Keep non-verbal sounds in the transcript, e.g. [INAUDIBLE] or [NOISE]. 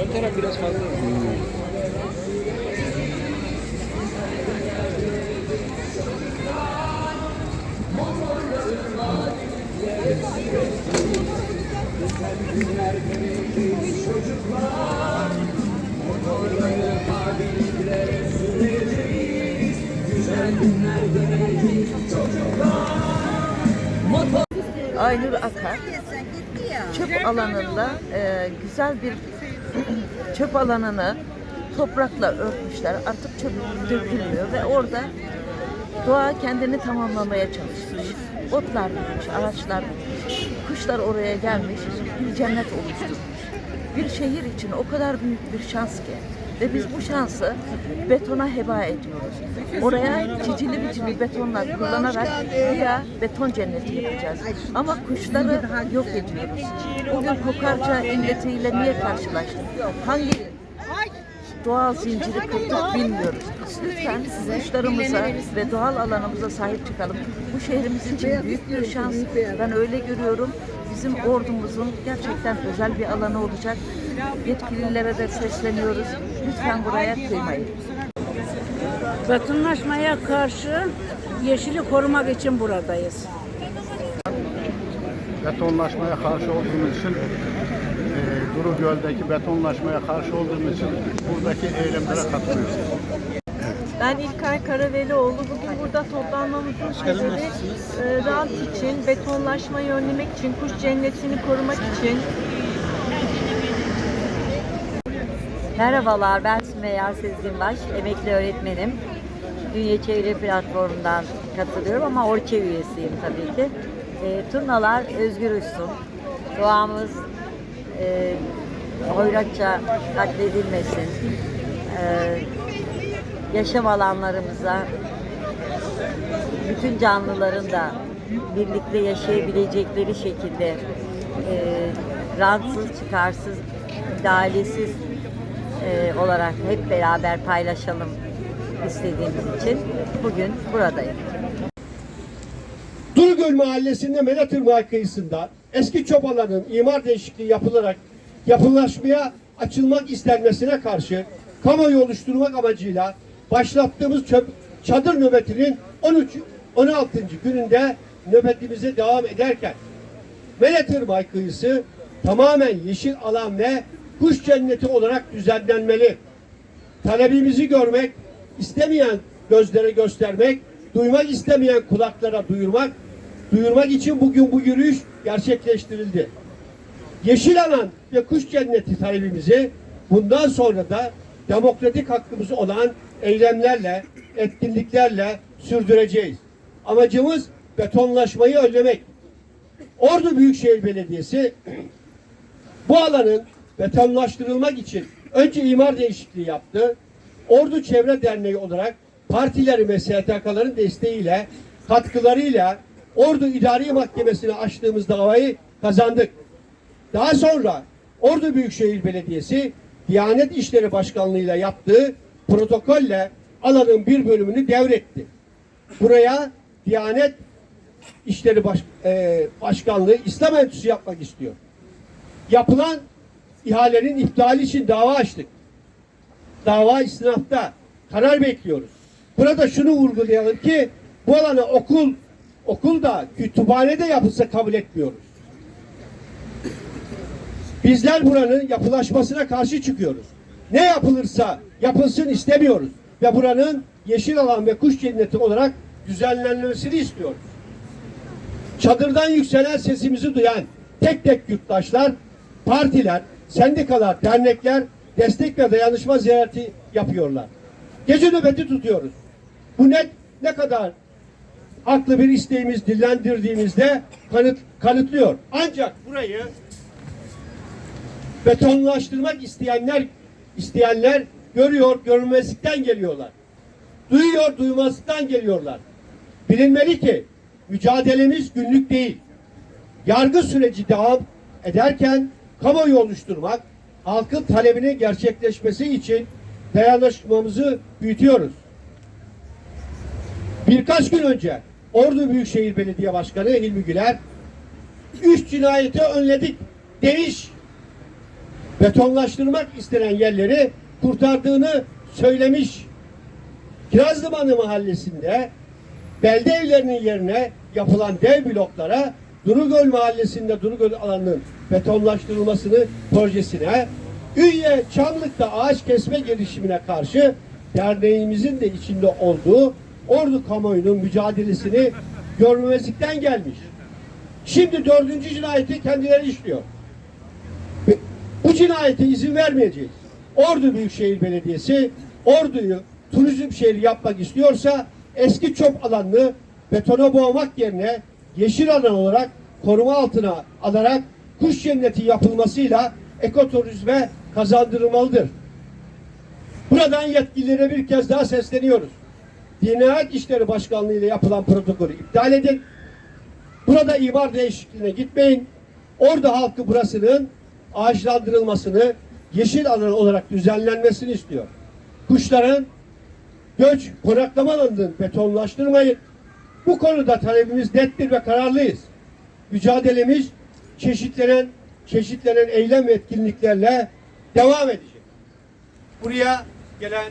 Ön taraf biraz fazla. Aynur Akar çöp alanında e, güzel bir [CLEARS THROAT] çöp alanını toprakla örtmüşler. Artık çöp dökülmüyor ve orada doğa kendini tamamlamaya çalışmış. Otlar bitmiş, ağaçlar bitmiş, kuşlar oraya gelmiş, bir cennet oluşturmuş. Bir şehir için o kadar büyük bir şans ki ve biz bu şansı betona heba ediyoruz. Oraya cicili bicili betonlar kullanarak ya beton cenneti yapacağız. Ama kuşları yok ediyoruz. Bugün kokarca illetiyle niye karşılaştık? Hangi doğal zinciri kırdık bilmiyoruz. Lütfen kuşlarımıza ve doğal alanımıza sahip çıkalım. Bu şehrimiz için büyük bir şans. Ben öyle görüyorum. Bizim ordumuzun gerçekten özel bir alanı olacak. Yetkililere de sesleniyoruz. Lütfen buraya kıymayın. Betonlaşmaya karşı yeşili korumak için buradayız. betonlaşmaya karşı olduğumuz için e, Duru Göl'deki betonlaşmaya karşı olduğumuz için buradaki eylemlere katılıyoruz. Ben İlkay Karavelioğlu. Bugün burada toplanmamızın sebebi e, rant için, betonlaşmayı önlemek için, kuş cennetini korumak için Merhabalar, ben Sümeyye Sezginbaş, emekli öğretmenim. Dünya Çevre Platformu'ndan katılıyorum ama Orçe üyesiyim tabii ki. E, turnalar özgür uçsun, doğamız e, hoyratça katledilmesin, e, yaşam alanlarımıza bütün canlıların da birlikte yaşayabilecekleri şekilde e, rantsız, çıkarsız, idaresiz e, olarak hep beraber paylaşalım istediğimiz için bugün buradayım. Durugöl Mahallesi'nde Melatırmağı kıyısında eski çobaların imar değişikliği yapılarak yapılaşmaya açılmak istenmesine karşı kamuoyu oluşturmak amacıyla başlattığımız çöp, çadır nöbetinin 13 16. gününde nöbetimize devam ederken Melatırmağı kıyısı tamamen yeşil alan ve kuş cenneti olarak düzenlenmeli. Talebimizi görmek, istemeyen gözlere göstermek, duymak istemeyen kulaklara duyurmak, duyurmak için bugün bu yürüyüş gerçekleştirildi. Yeşil alan ve kuş cenneti talebimizi bundan sonra da demokratik hakkımız olan eylemlerle, etkinliklerle sürdüreceğiz. Amacımız betonlaşmayı önlemek. Ordu Büyükşehir Belediyesi bu alanın betonlaştırılmak için önce imar değişikliği yaptı. Ordu Çevre Derneği olarak partilerin ve STK'ların desteğiyle, katkılarıyla Ordu İdari Mahkemesi'ne açtığımız davayı kazandık. Daha sonra Ordu Büyükşehir Belediyesi Diyanet İşleri Başkanlığı'yla yaptığı protokolle alanın bir bölümünü devretti. Buraya Diyanet İşleri Baş, e, Başkanlığı İslam Enstitüsü yapmak istiyor. Yapılan ihalenin iptali için dava açtık. Dava istinafta. Karar bekliyoruz. Burada şunu vurgulayalım ki bu alana okul okul da kütüphane de yapılsa kabul etmiyoruz. Bizler buranın yapılaşmasına karşı çıkıyoruz. Ne yapılırsa yapılsın istemiyoruz. Ve buranın yeşil alan ve kuş cenneti olarak düzenlenmesini istiyoruz. Çadırdan yükselen sesimizi duyan tek tek yurttaşlar, partiler, sendikalar, dernekler destek ve dayanışma ziyareti yapıyorlar. Gece nöbeti tutuyoruz. Bu net ne kadar haklı bir isteğimiz dillendirdiğimizde kanıt, kanıtlıyor. Ancak burayı betonlaştırmak isteyenler isteyenler görüyor, görünmezlikten geliyorlar. Duyuyor, duymazlıktan geliyorlar. Bilinmeli ki mücadelemiz günlük değil. Yargı süreci devam ederken kamuoyu oluşturmak, halkın talebinin gerçekleşmesi için dayanışmamızı büyütüyoruz. Birkaç gün önce Ordu Büyükşehir Belediye Başkanı Hilmi Güler üç cinayeti önledik demiş. Betonlaştırmak istenen yerleri kurtardığını söylemiş. Kirazlımanı mahallesinde belde evlerinin yerine yapılan dev bloklara Durugöl mahallesinde Durugöl alanının betonlaştırılmasını projesine Ünye Çamlık'ta ağaç kesme girişimine karşı derneğimizin de içinde olduğu Ordu kamuoyunun mücadelesini görmemezlikten gelmiş. Şimdi dördüncü cinayeti kendileri işliyor. Bu cinayete izin vermeyeceğiz. Ordu Büyükşehir Belediyesi Ordu'yu turizm şehri yapmak istiyorsa eski çöp alanını betona boğmak yerine yeşil alan olarak koruma altına alarak kuş cenneti yapılmasıyla ekoturizme kazandırılmalıdır. Buradan yetkililere bir kez daha sesleniyoruz. Dinayet İşleri Başkanlığı ile yapılan protokolü iptal edin. Burada imar değişikliğine gitmeyin. Orada halkı burasının ağaçlandırılmasını, yeşil alan olarak düzenlenmesini istiyor. Kuşların göç, konaklama alanını betonlaştırmayın. Bu konuda talebimiz nettir ve kararlıyız. Mücadelemiz çeşitlenen, çeşitlenen eylem ve etkinliklerle devam edecek. Buraya gelen